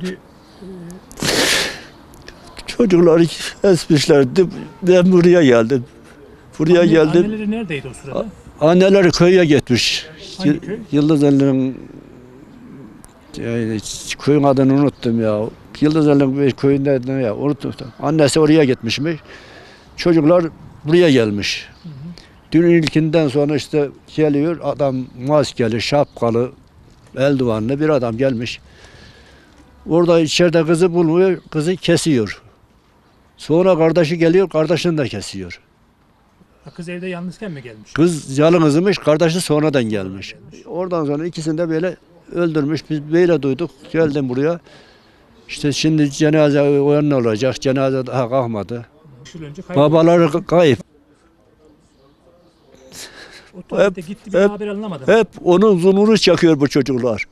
Şimdi Çocuklar esmişlerdi. Ben buraya geldim. Buraya anne- geldim. Anneleri neredeydi o sırada? Anneleri köye gitmiş. Hangi köy? Yıldız Ali'nin yani köyün adını unuttum ya. Yıldız Ali'nin köyünde ne ya unuttum. Annesi oraya gitmişmiş. Çocuklar buraya gelmiş. Dün ilkinden sonra işte geliyor adam maskeli, şapkalı, eldivanlı bir adam gelmiş. Orada içeride kızı bulmuyor, kızı kesiyor. Sonra kardeşi geliyor, kardeşini de kesiyor. Ha, Kız evde yalnızken mi gelmiş? Kız yalnızmış, kardeşi sonradan gelmiş. Oradan sonra ikisini de böyle öldürmüş. Biz böyle duyduk. Geldim buraya. İşte şimdi cenaze o yanına olacak. Cenaze daha kalkmadı. Üç yıl önce kayboldu. Babaları kayıp. O tuvalete gitti bir hep- haber alınamadı. mı? Hep onun zulmünü çekiyor bu çocuklar.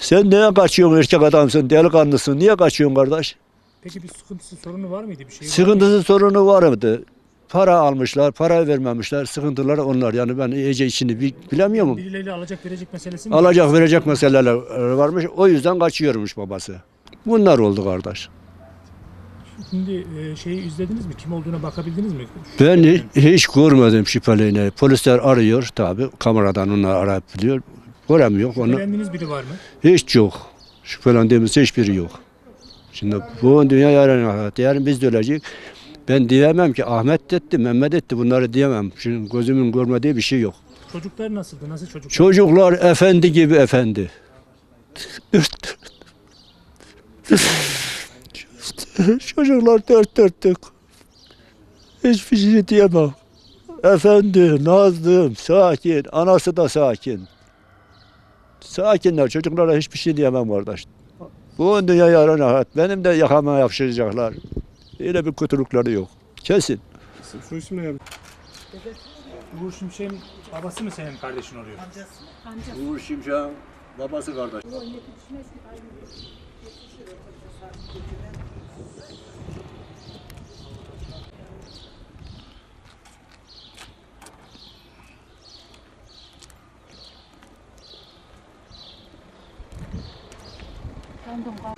Sen neye kaçıyorsun erkek adamsın, delikanlısın. Niye kaçıyorsun kardeş? Peki bir sıkıntısı sorunu var mıydı bir şey? var mıydı? Sıkıntısı sorunu var mıydı? Para almışlar, para vermemişler. Sıkıntıları onlar. Yani ben iyice içini bi- bilemiyorum. Birileriyle alacak verecek meselesi mi? Alacak verecek meseleler varmış. O yüzden kaçıyormuş babası. Bunlar oldu kardeş. Şimdi e, şeyi izlediniz mi? Kim olduğuna bakabildiniz mi? Ben hi- hiç görmedim şüpheliğini. Polisler arıyor tabi. Kameradan onlar arayabiliyor. Göremiyor. Onu Şüphelendiğiniz biri var mı? hiç yok. Şüphelendiğimiz hiçbiri yok. Şimdi bu dünya yarın ahiret. Yarın biz de öleceğiz. Ben diyemem ki Ahmet etti, Mehmet etti bunları diyemem. Şimdi gözümün görmediği bir şey yok. Çocuklar nasıldı? Nasıl çocuklar? Çocuklar efendi gibi efendi. Çocuklar dört dörtlük. Hiçbir şey diyemem. Efendi, nazlım, sakin. Anası da sakin. Sakinler. Çocuklara hiçbir şey diyemem kardeş. Bu dünya yarın ahiret. Benim de yakama yapışacaklar. Öyle bir kötülükleri yok. Kesin. Soy isim ne yani? Uğur Şimşek'in babası mı senin kardeşin oluyor? Uğur Şimşek'in babası kardeş. 운동과